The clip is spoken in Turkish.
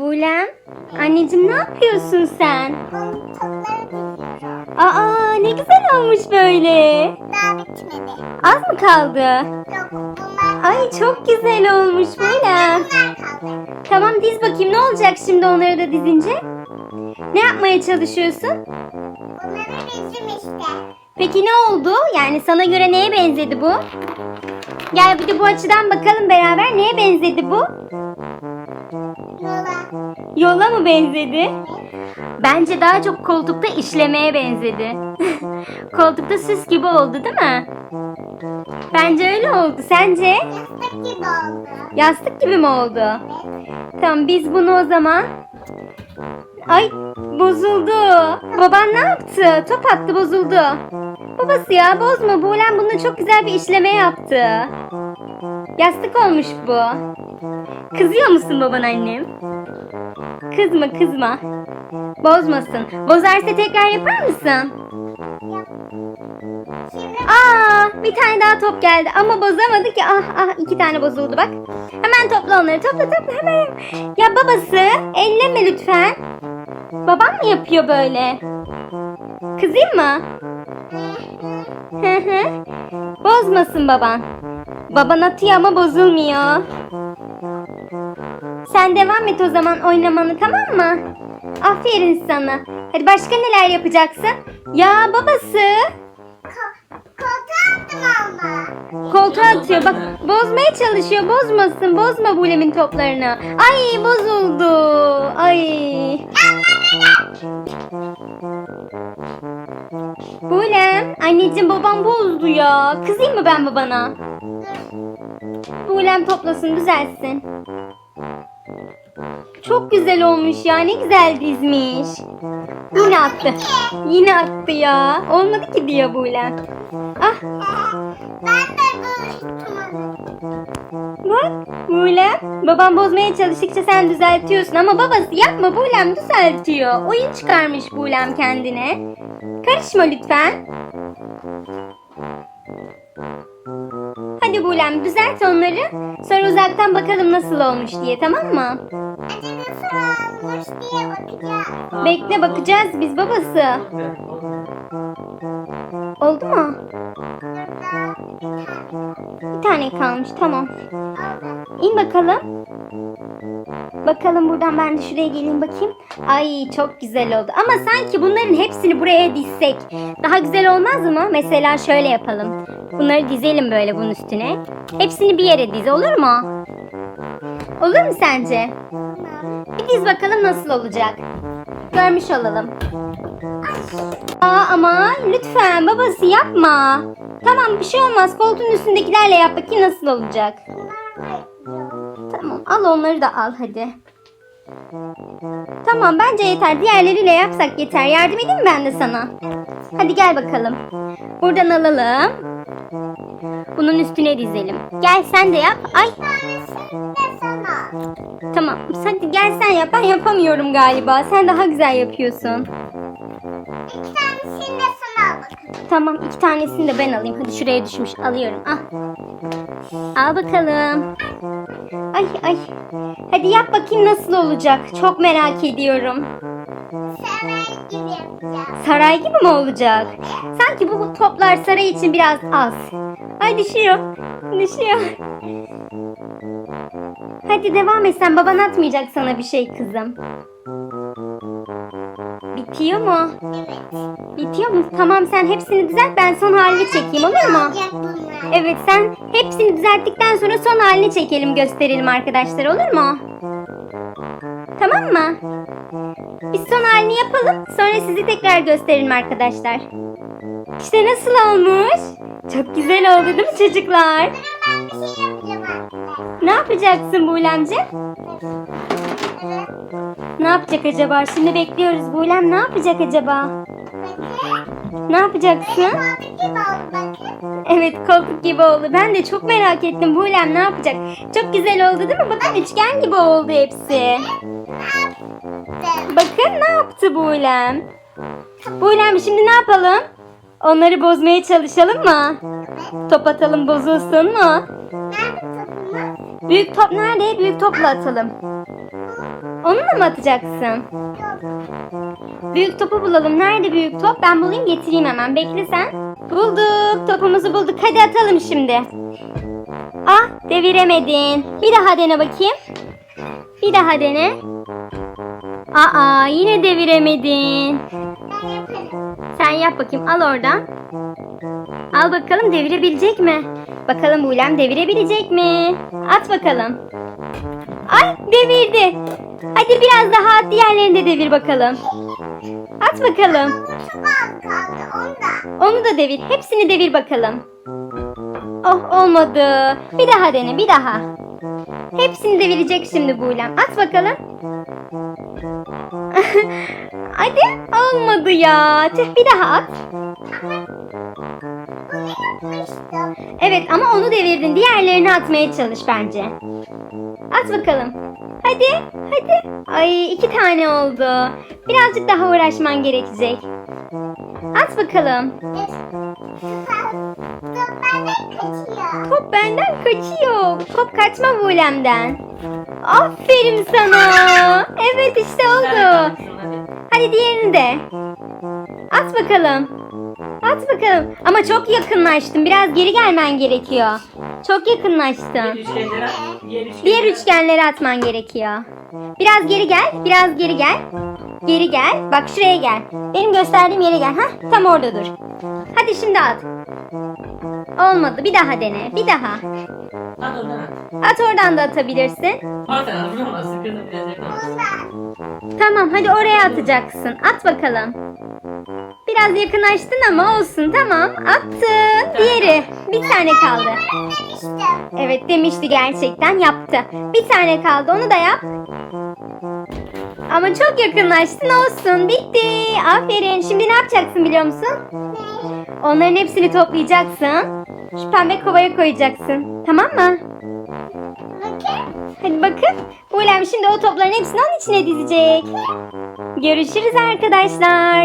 Bulem, anneciğim ne yapıyorsun sen? Aa ne güzel olmuş böyle. Daha bitmedi. Az mı kaldı? Yok bunlar, Ay çok güzel olmuş Bulem. bunlar kaldı. Tamam diz bakayım ne olacak şimdi onları da dizince? Ne yapmaya çalışıyorsun? İşte. Peki ne oldu? Yani sana göre neye benzedi bu? Gel bir de bu açıdan bakalım beraber neye benzedi bu? Yola. Mı benzedi? Bence daha çok koltukta işlemeye benzedi. koltukta süs gibi oldu değil mi? Bence öyle oldu. Sence? Yastık gibi oldu. Yastık gibi mi oldu? Tamam biz bunu o zaman... Ay bozuldu. Baban ne yaptı? Top attı bozuldu. Babası ya bozma. Buğlen bununla çok güzel bir işleme yaptı. Yastık olmuş bu. Kızıyor musun baban annem? Kızma kızma. Bozmasın. Bozarsa tekrar yapar mısın? Aa, bir tane daha top geldi ama bozamadı ki. Ah ah iki tane bozuldu bak. Hemen topla onları. Topla topla hemen. Ya babası elleme lütfen. Babam mı yapıyor böyle? Kızayım mı? Hı hı. Bozmasın baban. Baban atıyor ama bozulmuyor. Sen devam et o zaman oynamanı tamam mı? Aferin sana. Hadi başka neler yapacaksın? Ya babası. ko- koltuğa attım ama. Koltuğa atıyor. Bak bozmaya çalışıyor. Bozmasın. Bozma Bulem'in toplarını. Ay bozuldu. Ay. Bulem. Anneciğim babam bozdu ya. Kızayım mı ben babana? Bulem toplasın düzelsin. Çok güzel olmuş ya. Ne güzel dizmiş. Yine attı. Yine attı ya. Olmadı ki diyor Bulem. Ah Ben de. Bak Bulem babam bozmaya çalıştıkça sen düzeltiyorsun ama babası yapma Bulem düzeltiyor. Oyun çıkarmış Bulem kendine. Karışma lütfen. Bulem düzelt onları. Sonra uzaktan bakalım nasıl olmuş diye tamam mı? Acı nasıl olmuş diye bakacağım. Bekle bakacağız biz babası. Oldu mu? Bir tane kalmış tamam. İn bakalım. Bakalım buradan ben de şuraya geleyim bakayım. Ay çok güzel oldu. Ama sanki bunların hepsini buraya dizsek daha güzel olmaz mı? Mesela şöyle yapalım. Bunları dizelim böyle bunun üstüne. Hepsini bir yere diz olur mu? Olur mu sence? Bir diz bakalım nasıl olacak. Görmüş olalım. Aa ama lütfen babası yapma. Tamam bir şey olmaz. Koltuğun üstündekilerle yap bakayım nasıl olacak. Tamam al onları da al hadi. Tamam bence yeter. Diğerleriyle yapsak yeter. Yardım edeyim ben de sana? Hadi gel bakalım. Buradan alalım. Bunun üstüne dizelim. Gel sen de yap. Ay tamam. Hadi gel sen yap. Ben yapamıyorum galiba. Sen daha güzel yapıyorsun. İki tanesini Tamam iki tanesini de ben alayım. Hadi şuraya düşmüş. Alıyorum. Al. Al bakalım. Ay ay. Hadi yap bakayım nasıl olacak. Çok merak ediyorum. Saray gibi yapacağım. Saray gibi mi olacak? Sanki bu toplar saray için biraz az. Ay düşüyor. Düşüyor. Hadi devam et sen. Baban atmayacak sana bir şey kızım. Bitiyor mu? Evet. Bitiyor mu? Tamam sen hepsini düzelt ben son halini çekeyim olur mu? Olacak bunlar. Evet sen hepsini düzelttikten sonra son halini çekelim gösterelim arkadaşlar olur mu? Tamam mı? Biz son halini yapalım sonra sizi tekrar gösterelim arkadaşlar. İşte nasıl olmuş? Çok güzel oldu değil mi çocuklar? Ben bir şey yapacağım. Ne yapacaksın Buğlemci? Ne yapacak acaba? Şimdi bekliyoruz. Buğlem ne yapacak acaba? Ne yapacaksın? Evet koltuk gibi oldu. Ben de çok merak ettim. Buğlem ne yapacak? Çok güzel oldu değil mi? Bakın üçgen gibi oldu hepsi. Bakın ne yaptı Buğlem. Buğlem şimdi ne yapalım? Onları bozmaya çalışalım mı? Top atalım bozulsun mu? Büyük top nerede? Büyük topla atalım. Bu Onunla mı atacaksın? Yok. Büyük topu bulalım. Nerede büyük top? Ben bulayım getireyim hemen. Bekle sen. Bulduk. Topumuzu bulduk. Hadi atalım şimdi. Ah deviremedin. Bir daha dene bakayım. Bir daha dene. Aa yine deviremedin. Sen yap bakayım. Al oradan. Al bakalım devirebilecek mi? Bakalım Bulem devirebilecek mi? At bakalım. Ay devirdi. Hadi biraz daha at diğerlerini de devir bakalım. At bakalım. Onu da devir. Hepsini devir bakalım. Oh olmadı. Bir daha dene bir daha. Hepsini devirecek şimdi Bulem. At bakalım. Hadi olmadı ya. Tüh bir daha at. Evet ama onu devirdin. Diğerlerini atmaya çalış bence. At bakalım. Hadi, hadi. Ay iki tane oldu. Birazcık daha uğraşman gerekecek. At bakalım. Dur benden kaçıyor. Top benden kaçıyor. Top kaçma Bulem'den. Aferin sana. Evet işte oldu. Hadi diğerini de. At bakalım. At bakalım. Ama çok yakınlaştın. Biraz geri gelmen gerekiyor. Çok yakınlaştın. Diğer üçgenlere at. Diğer üçgenlere Diğer at. üçgenleri atman gerekiyor. Biraz geri gel. Biraz geri gel. Geri gel. Bak şuraya gel. Benim gösterdiğim yere gel. Hah, tam orada dur. Hadi şimdi at. Olmadı. Bir daha dene. Bir daha. At oradan at. Oradan da atabilirsin. Oradan yakın. Burada. Tamam hadi oraya atacaksın. At bakalım. Biraz yakınlaştın ama olsun tamam. Attın. Diğeri. Bir tane kaldı. Evet demişti gerçekten yaptı. Bir tane kaldı onu da yap. Ama çok yakınlaştın olsun. Bitti. Aferin. Şimdi ne yapacaksın biliyor musun? Onların hepsini toplayacaksın. Şu pembe kovaya koyacaksın. Tamam mı? Hadi bakın. Ulem şimdi o topların hepsini onun içine dizecek. Görüşürüz arkadaşlar.